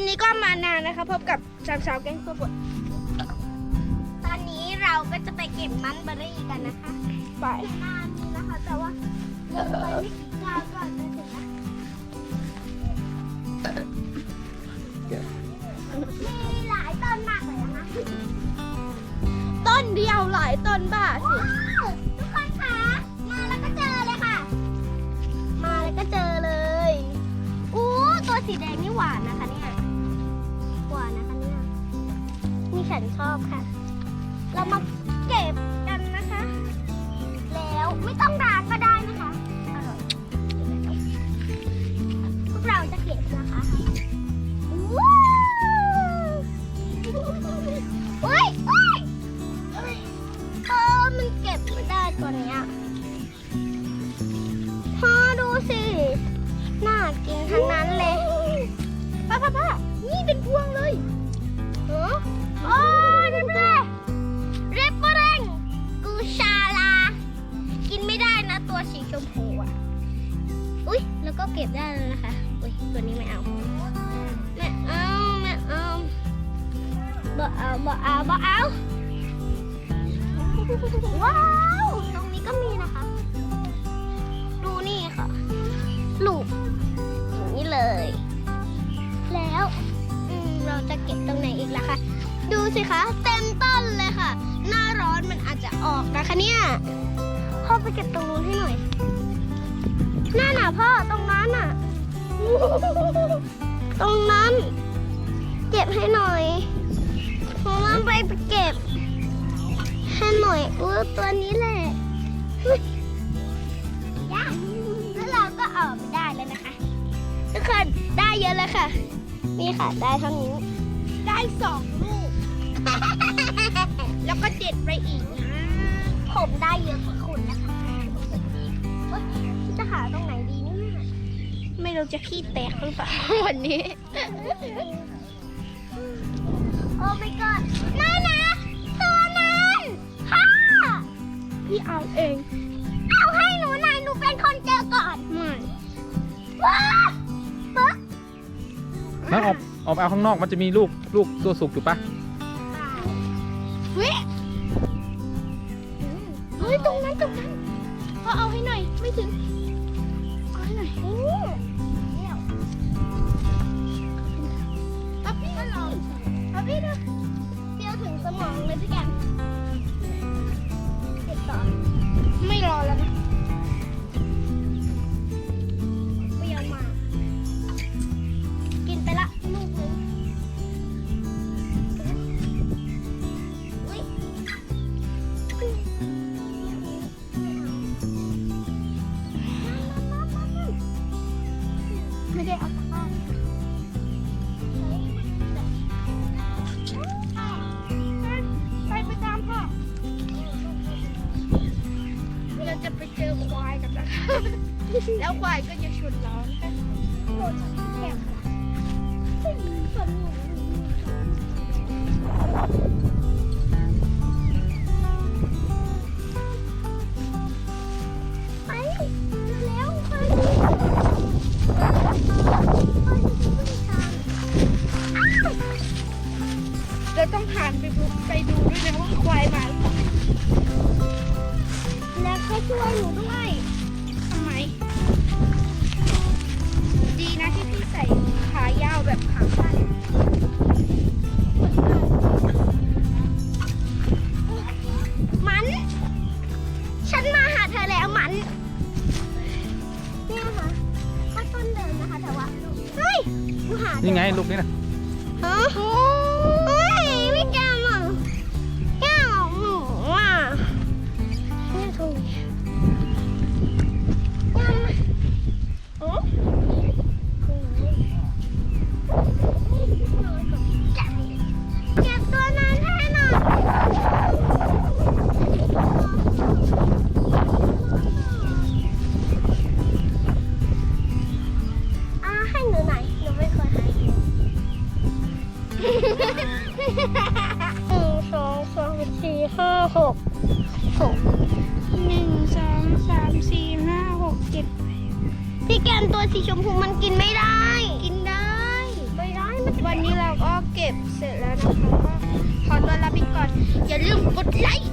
วันนี้ก็มานานนะคะ พบกับสาวสาวๆแก๊งตัวปวดตอนนี้เราก็จะไปเก็บมันเบอร์รี่กันนะคะไปนานนี้นะคะแต่ว่าเดินไปไม่กี่ก้าวก็จะถึงแล้วมีหลายต้นมากเลยนะคะต้นเดียวหลายต้นบ้าสิทุกคนคะมาแล้วก็เจอเลยค่ะ มาแล้วก็เจอเลยอู้ตัวสีแดง ฉันชอบค่ะ เรามาเก็บกันนะคะ แล้วไม่ต้องล้าก็ได้นะคะอร่อยพวกเราจะเก็บนะคะว้าวเฮ้ยเฮ้ยเออมันเก็บไม่ได้ตัวเนี้ยพ่อดูสิน่ากินทั้งนั้นเลยป้าป้าป้านี่เป็นพวงเลย โอ้ยเพื่อนๆเรปเปอร์เรงกูชาลา กินไม่ได้นะตัวสีชมพูอะ อุ้ยแล้วก็เก็บได้แล้วนะคะ อุ้ยตัวนี้ไม่เอา ไม่เอาไม่เอาบ่เอาบ่เอาบ่เอาว้า ดูสิคะ เต็มต้นเลยค่ะ หน้าร้อนมันอาจจะออกนะคะเนี่ยพ่อไปเก็บตรงนู้นให้หน่อยน่าหนาพ่อตรงนั้นน่ะ ตรงนั้น เก็บให้หน่อยผมว่าไปเก็บให้หน่อยอู้ตัวนี้แหละอุ๊ยยากแล้วเราก็ออกไปได้แล้วนะคะ ทุกคนได้เยอะแล้วค่ะ นี่ค่ะได้เท่านี้ ได้สองลูก แล้วก็เด็ดไปอีกนะผมได้เยอะกว่าคุณนะคะเฮ้ยจะหาตรงไหนดีเนี่ยไม่รู้จะขี้แตกหรือเปล่าวันนี้โอ้ my god นั่นนะตัวนั้นพ่อพี่เอาเอง เอาให้หนูหน่อยหนูเป็นคนเจอก่อนไม่ว้าปึ๊กนั่นออกออกไปเอาข้างนอกมันจะมีลูกลูกตัวสุกอยู่ปะ ตรงนั้นตรงนั้นพอเอาให้หน่อย ไม่ถึง เอาให้หน่อยอืมเดี๋ยวเอาพี่มาลองเอาพี่ดูเดียวถึงสมองเลยพี่แกม แล้วควายก็จะชนเรานะคะโดนฉันแข็งส่วนหนูไปเร็วๆไปไปทางเราต้องผ่านไปดูไปดูด้วยนะว่าควายมาหรือเปล่าแล้วก็ช่วยหนูด้วย นูหาเจอนี่ไงลูกนี่นะ ฮะายหนูไม่เคยหายหนึ่งสองสามสี่ห้าหกหกหนึ่งสองสามสี่ห้าหกเจ็ดพี่แกมตัวสีชมพูมันกินไม่ได้ กินได้ไม่ได้มันวันนี้เราก็เก็บเสร็จแล้วนะคะขอตัวลาไปก่อน อย่าลืมกดไลค์